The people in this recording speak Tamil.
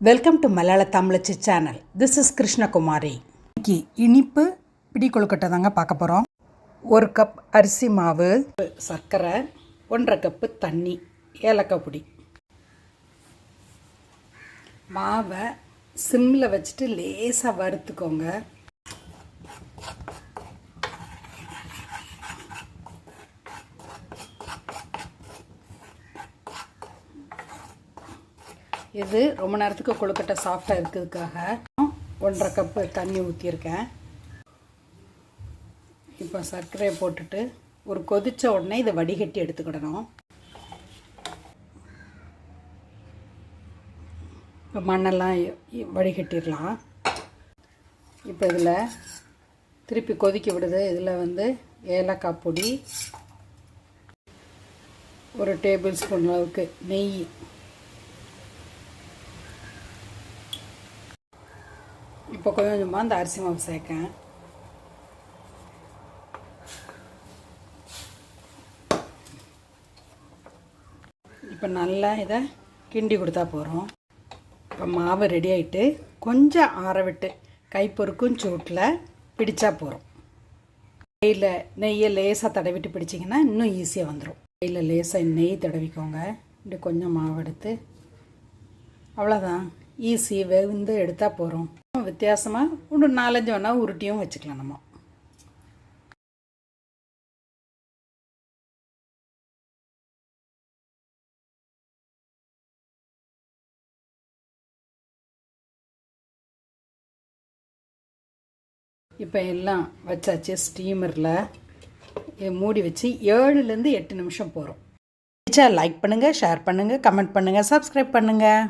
Welcome to Malayala Tamizhachi channel this is Krishnakumari இன்னைக்கு இனிப்பு பிடி கொழுக்கட்டை தாங்க பார்க்க போகிறோம் ஒரு கப் அரிசி மாவு சர்க்கரை ஒன்றரை கப்பு தண்ணி ஏலக்காய் பொடி. மாவை சிம்மில் வச்சுட்டு லேசாக வறுத்துக்கோங்க. இது ரொம்ப நேரத்துக்கு கொழுக்கட்டை சாஃப்டாக இருக்கிறதுக்காக ஒன்றரை கப்பு தண்ணி ஊற்றியிருக்கேன் இப்போ சர்க்கரையை போட்டுட்டு ஒரு கொதித்த உடனே இதை வடிகட்டி எடுத்துக்கிடணும். இப்போ மண்ணெல்லாம் வடிகட்டிடலாம். இப்போ இதில் திருப்பி கொதிக்க விடுது. இதில் வந்து ஏலக்காய் பொடி ஒரு டேபிள் ஸ்பூன் அளவுக்கு நெய் இப்போ கொஞ்சம் கொஞ்சமாக அந்த அரிசி மாவு சேர்க்கேன். இப்போ நல்லா இதை கிண்டி கொடுத்தா போகிறோம் இப்போ மாவு ரெடி ஆகிட்டு கொஞ்சம் ஆற விட்டு கை சூட்டில் பிடிச்சா போகிறோம் கையில் நெய்யை லேசாக தடவிட்டு பிடிச்சிங்கன்னா இன்னும் ஈஸியாக வந்துடும் கையில் லேசாக நெய் தடவிக்கோங்க. இப்படி கொஞ்சம் மாவு எடுத்து அவ்வளோதான் ஈஸி வெந்து எடுத்தால் போகிறோம் வித்தியாசமாக ஒரு நாலஞ்சு வேணால் உருட்டியும் வச்சுக்கலாம் நம்ம. இப்போ எல்லாம் வச்சாச்சு ஸ்டீமரில் மூடி வச்சு ஏழுலேருந்து எட்டு நிமிஷம் போகிறோம் லைக் பண்ணுங்கள் ஷேர் பண்ணுங்கள் கமெண்ட் பண்ணுங்கள் சப்ஸ்கிரைப் பண்ணுங்கள்